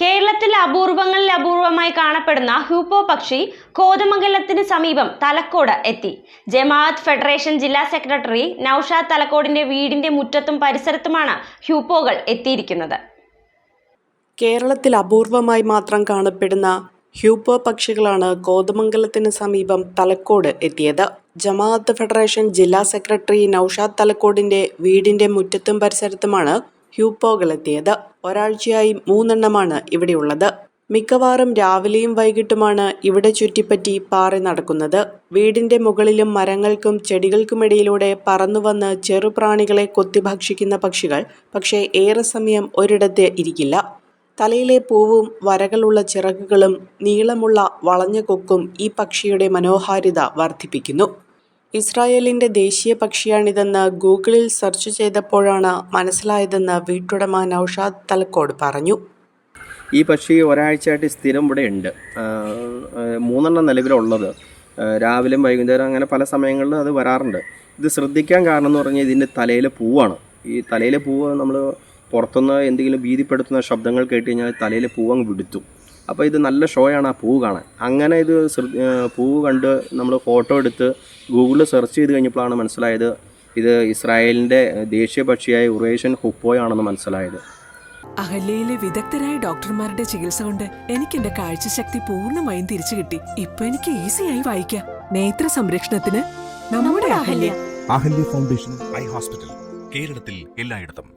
കേരളത്തിൽ അപൂർവങ്ങളിൽ അപൂർവമായി കാണപ്പെടുന്ന ഹ്യൂപ്പോ പക്ഷി കോതമംഗലത്തിന് സമീപം തലക്കോട് എത്തി. ജമാഅത്ത് ഫെഡറേഷൻ ജില്ലാ സെക്രട്ടറി നൌഷാദ് തലക്കോടിന്റെ വീടിന്റെ മുറ്റത്തും പരിസരത്തുമാണ് ഹ്യൂപ്പോകൾ എത്തിയിരിക്കുന്നത്. കേരളത്തിൽ അപൂർവമായി മാത്രം കാണപ്പെടുന്ന ഹ്യൂപ്പോ പക്ഷികളാണ് കോതമംഗലത്തിന് സമീപം തലക്കോട് എത്തിയത്. ജമാഅത്ത് ഫെഡറേഷൻ ജില്ലാ സെക്രട്ടറി നൌഷാദ് തലക്കോടിന്റെ വീടിന്റെ മുറ്റത്തും പരിസരത്തുമാണ് ഹ്യൂപ്പോകൾ എത്തിയത് ഒരാഴ്ചയായി മൂന്നെണ്ണമാണ് ഇവിടെയുള്ളത്. മിക്കവാറും രാവിലെയും വൈകിട്ടുമാണ് ഇവിടെ ചുറ്റിപ്പറ്റി പാറി നടക്കുന്നത്. വീടിന്റെ മുകളിലും മരങ്ങൾക്കും ചെടികൾക്കുമിടയിലൂടെ പറന്നുവന്ന് ചെറുപ്രാണികളെ കൊത്തിഭക്ഷിക്കുന്ന പക്ഷികൾ പക്ഷേ ഏറെ സമയം ഒരിടത്ത് ഇരിക്കില്ല. തലയിലെ പൂവും വരകളുള്ള ചിറകുകളും നീളമുള്ള വളഞ്ഞ കൊക്കും ഈ പക്ഷിയുടെ മനോഹാരിത വർദ്ധിപ്പിക്കുന്നു. ഇസ്രായേലിന്റെ ദേശീയ പക്ഷിയാണിതെന്ന് ഗൂഗിളിൽ സെർച്ച് ചെയ്തപ്പോഴാണ് മനസ്സിലായതെന്ന് വീട്ടുടമ നൌഷാദ് തലക്കോട് പറഞ്ഞു. ഈ പക്ഷി ഒരാഴ്ചയായിട്ട് സ്ഥിരം ഇവിടെ ഉണ്ട്. മൂന്നെണ്ണം നിലവിലുള്ളത്. രാവിലെയും വൈകുന്നേരം അങ്ങനെ പല സമയങ്ങളിൽ അത് വരാറുണ്ട്. ഇത് ശ്രദ്ധിക്കാൻ കാരണം എന്ന് പറഞ്ഞാൽ ഇതിന്റെ തലയിലെ പൂവാണ്. ഈ തലയിലെ പൂവ് നമ്മൾ പുറത്തുനിന്ന് എന്തെങ്കിലും ഭീതിപ്പെടുത്തുന്ന ശബ്ദങ്ങൾ കേട്ട് കഴിഞ്ഞാൽ തലയിലെ പൂവ് അങ്ങ് വിടുത്തു. അപ്പോൾ ഇത് നല്ല ഷോയാണ് ആ പൂവ് കാണാൻ. അങ്ങനെ ഇത് പൂ പൂവ് കണ്ട് നമ്മൾ ഫോട്ടോ എടുത്ത് ഗൂഗിളിൽ സെർച്ച് ചെയ്ത് കഴിഞ്ഞപ്പോഴാണ് മനസ്സിലായത് ഇത് ഇസ്രായേലിന്റെ ദേശീയ പക്ഷിയായ ഉറേഷ്യൻ ഹുപ്പോയാണെന്ന് മനസ്സിലായത്. അഹല്യയിലെ വിദഗ്ധരായ ഡോക്ടർമാരുടെ ചികിത്സ കൊണ്ട് എനിക്ക് എന്റെ കാഴ്ചശക്തി പൂർണമായും തിരിച്ചു കിട്ടി. ഇപ്പൊ എനിക്ക് ഈസിയായി വായിക്കാം. നേത്ര സംരക്ഷണത്തിന് നമ്മുടെ Ahalya. Ahalya foundation eye hospital കേരളത്തിൽ എല്ലായിടത്തും.